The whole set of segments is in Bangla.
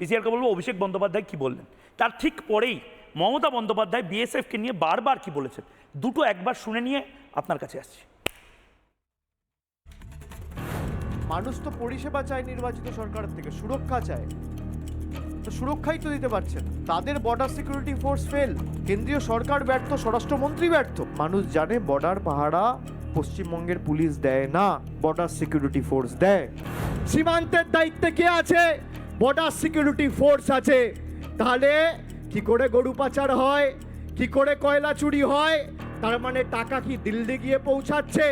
পিসিআরকে বলব, অভিষেক বন্দ্যোপাধ্যায় কি বললেন? তার ঠিক পরেই মমতা বন্দ্যোপাধ্যায় বিএসএফকে নিয়ে বারবার কি বলেছেন? দুটো একবার শুনে নিয়ে আপনার কাছে আসছি। মানুষ তো পরিষেবা চায় নির্বাচিত সরকারের থেকে, সুরক্ষা চায়। তো সুরক্ষাই তো দিতে পারছে না। তাদের বর্ডার সিকিউরিটি ফোর্স ফেল কেন্দ্রীয় সরকার ব্যর্থ, স্বরাষ্ট্রমন্ত্রী ব্যর্থ। মানুষ জানে বর্ডার পাহারা পশ্চিমবঙ্গের পুলিশ দেয় না বর্ডার সিকিউরিটি ফোর্স দেয়। সীমান্তের দায়িত্বে কে আছে? বর্ডার সিকিউরিটি ফোর্স আছে। তাহলে কি করে গরু পাচার হয়? কি করে কয়লা চুরি হয়? তার মানে টাকা কি দিল্লি গিয়ে পৌঁছাচ্ছে?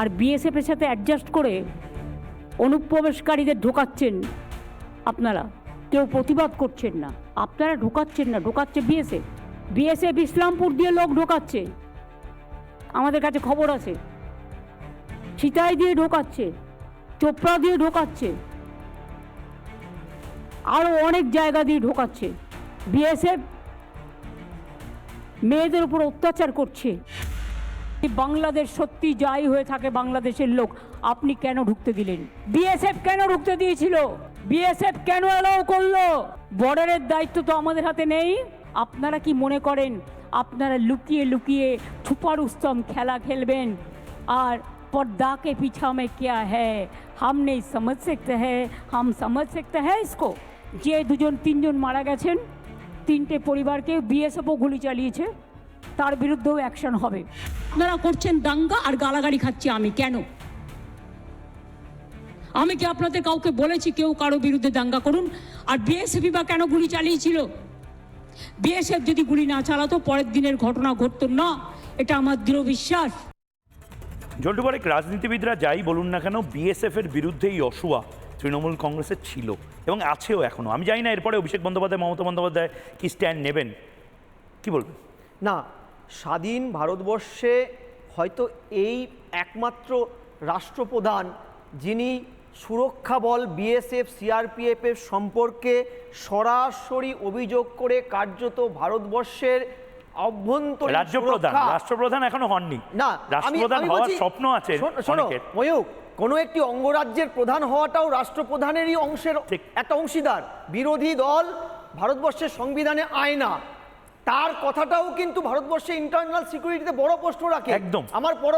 আর বিএসএফের সাথে অ্যাডজাস্ট করে অনুপ্রবেশকারীদের ঢোকাচ্ছেন আপনারা। কেউ প্রতিবাদ করছেন না। আপনারা ঢোকাচ্ছেন না, ঢোকাচ্ছে বিএসএফ বিএসএফ ইসলামপুর দিয়ে লোক ঢোকাচ্ছে। আমাদের কাছে খবর আছে। সিতাই দিয়ে ঢোকাচ্ছে। চোপড়া দিয়ে ঢোকাচ্ছে। আরও অনেক জায়গা দিয়ে ঢোকাচ্ছে। বিএসএফ মেয়েদের উপর অত্যাচার করছে। বাংলাদেশ সত্যি যাই হয়ে থাকে বাংলাদেশের লোক, আপনি কেন ঢুকতে দিলেন? বিএসএফ কেন ঢুকতে দিয়েছিল? বিএসএফ কেন এলাও করল? বর্ডারের দায়িত্ব তো আমাদের হাতে নেই। আপনারা কি মনে করেন, আপনারা লুকিয়ে লুকিয়ে ছুপারুস্তম খেলা খেলবেন? আর पर्दा के पीछा में क्या है हम नहीं समझ सकते हैं हम समझ सकते हैं इसको যে দুজন তিনজন মারা গেছেন তিনটে পরিবারকে বিএসএফও গুলি চালিয়েছে তার বিরুদ্ধেও অ্যাকশন হবে আপনারা করছেন দাঙ্গা আর গালাগালি খাচ্ছি আমি কেন আমি কি আপনাদের কাউকে বলেছি কেউ কারো বিরুদ্ধে দাঙ্গা করুন আর বিএসএফই বা কেন গুলি চালিয়েছিল বিএসএফ যদি গুলি না চালাতো পরের দিনের ঘটনা ঘটতো না এটা আমার দৃঢ় বিশ্বাস জন্টু বারেক রাজনীতিবিদরা যাই বলুন না কেন বিএসএফ এর বিরুদ্ধে এই অসুয়া তৃণমূল কংগ্রেসের ছিল এবং আছেও এখনও। আমি জানি না, এরপরে অভিষেক বন্দ্যোপাধ্যায়, মমতা বন্দ্যোপাধ্যায় কি স্ট্যান্ড নেবেন? কি বলবেন? না, স্বাধীন ভারতবর্ষে হয়তো এই একমাত্র রাষ্ট্রপ্রধান যিনি সুরক্ষা বল বিএসএফ সিআরপিএফের সম্পর্কে সরাসরি অভিযোগ করে কার্যত ভারতবর্ষের অভ্যন্তরীণ রাজ্যপ্রধান রাষ্ট্রপ্রধান এখনও হননি। না রাষ্ট্রপ্রধান হওয়ার স্বপ্ন আছে শোনো- শোনো, ময়ূক কোনো একটি অঙ্গরাজ্যের প্রধান হওয়াটাও রাষ্ট্রপ্রধানেরই অংশের একটা অংশীদার। বিরোধী দল ভারতবর্ষের সংবিধানে আয়না। তার কথাটাও কিন্তু ভারতবর্ষে ইন্টারনাল সিকিউরিটিতে বড় প্রশ্ন রাখে। একদম। আমার বড়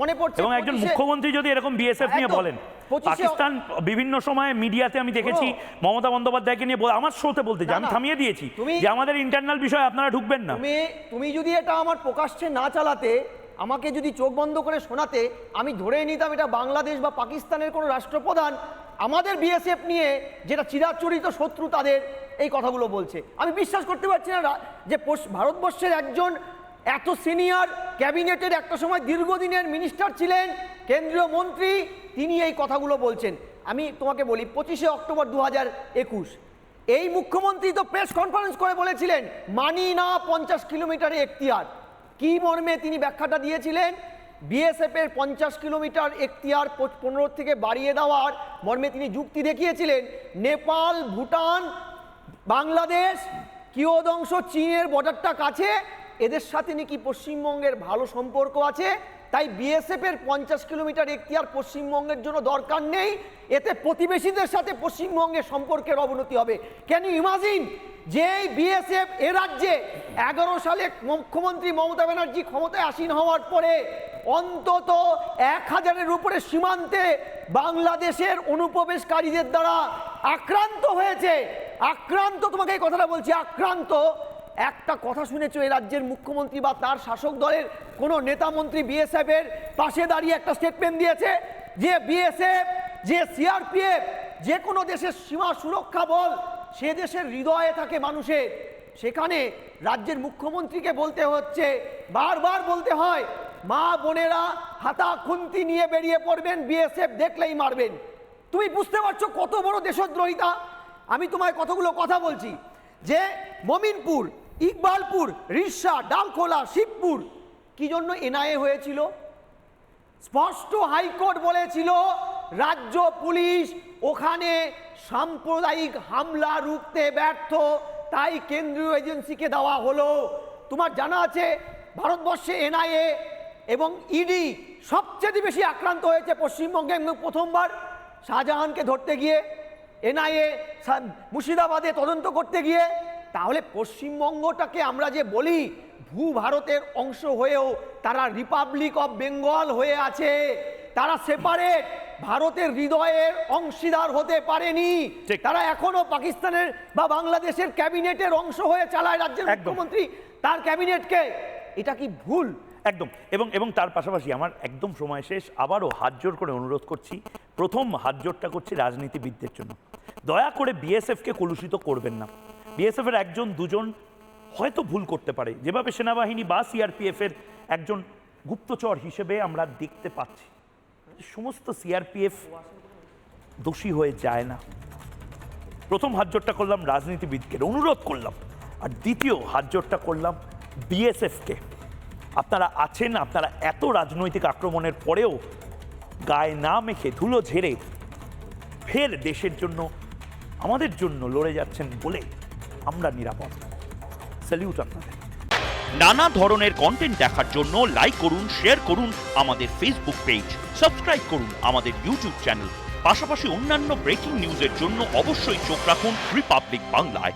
মনে পড়ছে এবং একজন মুখ্যমন্ত্রী যদি এরকম বিএসএফ নিয়ে বলেন 25 পাকিস্তান বিভিন্ন সময় মিডিয়াতে আমি দেখেছি মমতা বন্দ্যোপাধ্যায়কে নিয়ে বল- আমার শোতে বলতে যে আমি থামিয়ে দিয়েছি যে আমাদের ইন্টারনাল বিষয় আপনারা ঢুকবেন না। তুমি তুমি যদি এটা আমার প্রকাশ্যে না চালাতে আমাকে যদি চোখ বন্ধ করে শোনাতে আমি ধরে নিতাম এটা বাংলাদেশ বা পাকিস্তানের কোনো রাষ্ট্রপ্রধান আমাদের বিএসএফ নিয়ে যেটা চিরাচরিত শত্রু তাদের এই কথাগুলো বলছে। আমি বিশ্বাস করতে পারছি না যে ভারতবর্ষের একজন এত সিনিয়র ক্যাবিনেটের একটা সময় দীর্ঘদিনের মিনিস্টার ছিলেন, কেন্দ্রীয় মন্ত্রী, তিনি এই কথাগুলো বলছেন। আমি তোমাকে বলি, পঁচিশে অক্টোবর দু একুশ, এই মুখ্যমন্ত্রী তো প্রেস কনফারেন্স করে বলেছিলেন, মানি না পঞ্চাশ কিলোমিটারে এখতিয়ার। কি মর্মে তিনি ব্যাখ্যাটা দিয়েছিলেন? বিএসএফ এর পঞ্চাশ কিলোমিটার এখতিয়ার পনেরো থেকে বাড়িয়ে দেওয়ার মর্মে তিনি যুক্তি দেখিয়েছিলেন, নেপাল, ভুটান বাংলাদেশ কিয়দংশ চীনের বর্ডারটা কাছে। এদের সাথে নাকি পশ্চিমবঙ্গের ভালো সম্পর্ক আছে। তাই বিএসএফ এর পঞ্চাশ কিলোমিটার এখতিয়ার পশ্চিমবঙ্গের জন্য দরকার নেই। এতে প্রতিবেশীদের সাথে পশ্চিমবঙ্গের সম্পর্কের অবনতি হবে। ক্যান ইউ ইমাজিন যে বিএসএফ এ রাজ্যে এগারো সালে মুখ্যমন্ত্রী মমতা ব্যানার্জি ক্ষমতায় আসীন হওয়ার পরে অন্তত এক হাজারের উপরে সীমান্তে বাংলাদেশের অনুপ্রবেশকারীদের দ্বারা আক্রান্ত হয়েছে। আক্রান্ত, তোমাকে এই কথাটা বলছি, আক্রান্ত। একটা কথা শুনেছো, এই রাজ্যের মুখ্যমন্ত্রী বা তার শাসক দলের কোনো নেতা মন্ত্রী বিএসএফ এর পাশে দাঁড়িয়ে একটা স্টেটমেন্ট দিয়েছে যে বিএসএফ যে সিআরপিএফ যে কোনো দেশের সীমা সুরক্ষা বল, সে দেশের হৃদয়ে থাকে মানুষের। সেখানে রাজ্যের মুখ্যমন্ত্রীকে বলতে হচ্ছে, বারবার বলতে হয়, মা বোনেরা হাতা খুন্তি নিয়ে বেরিয়ে পড়বেন বিএসএফ দেখলেই মারবেন। তুমি বুঝতে পারছ কত বড় দেশদ্রোহিতা? আমি তোমায় কতগুলো কথা বলছি? যে মমিনপুর, ইকবালপুর, রিসা, ডালখোলা, শিবপুর, কি জন্য এনআইএ হয়েছিল? স্পষ্ট হাইকোর্ট বলেছিল, রাজ্য পুলিশ ওখানে সাম্প্রদায়িক হামলা রুখতে ব্যর্থ, তাই কেন্দ্রীয় এজেন্সিকে দেওয়া হলো। তোমার জানা আছে, ভারতবর্ষে এনআইএ এবং ইডি সবচেয়ে বেশি আক্রান্ত হয়েছে পশ্চিমবঙ্গে প্রথমবার শাহজাহানকে ধরতে গিয়ে। এনআইএ মুর্শিদাবাদে তদন্ত করতে গিয়ে তাহলে পশ্চিমবঙ্গটাকে আমরা যে বলি ভূ ভারতের অংশ হয়েও তারা রিপাবলিক অফ বেঙ্গল হয়ে আছে তারা সেপারেট ভারতের হৃদয়ের অংশীদার হতে পারেনি। তারা এখনও পাকিস্তানের বা বাংলাদেশের ক্যাবিনেটের অংশ হয়ে চালায় রাজ্যের। মুখ্যমন্ত্রী তার ক্যাবিনেটকে এটা কি ভুল একদম। এবং এবং তার পাশাপাশি আমার একদম সময় শেষ। আবারও হাত জোর করে অনুরোধ করছি, প্রথম হাত জোরটা করছি রাজনীতিবিদদের জন্য। দয়া করে বিএসএফকে কলুষিত করবেন না। বিএসএফ এর একজন, দুজন হয়তো ভুল করতে পারে। যেভাবে সেনাবাহিনী বা সিআরপিএফ এর একজন গুপ্তচর হিসেবে আমরা দেখতে পাচ্ছি। সমস্ত সিআরপিএফ দোষী হয়ে যায় না। প্রথম হাতজোটটা করলাম রাজনীতিবিদকে। অনুরোধ করলাম। আর দ্বিতীয় হাতজোটটা করলাম বিএসএফকে। আপনারা আছেন, আপনারা এত রাজনৈতিক আক্রমণের পরেও গায়ে না মেখে ধুলো ঝেড়ে ফের দেশের জন্য, আমাদের জন্য লড়ে যাচ্ছেন বলে আমরা নিরাপদ। স্যালিউট আপনাদের। নানা ধরনের কন্টেন্ট দেখার জন্য লাইক করুন শেয়ার করুন আমাদের ফেসবুক পেজ সাবস্ক্রাইব করুন আমাদের ইউটিউব চ্যানেল পাশাপাশি অন্যান্য ব্রেকিং নিউজের জন্য অবশ্যই চোখ রাখুন রিপাবলিক বাংলায়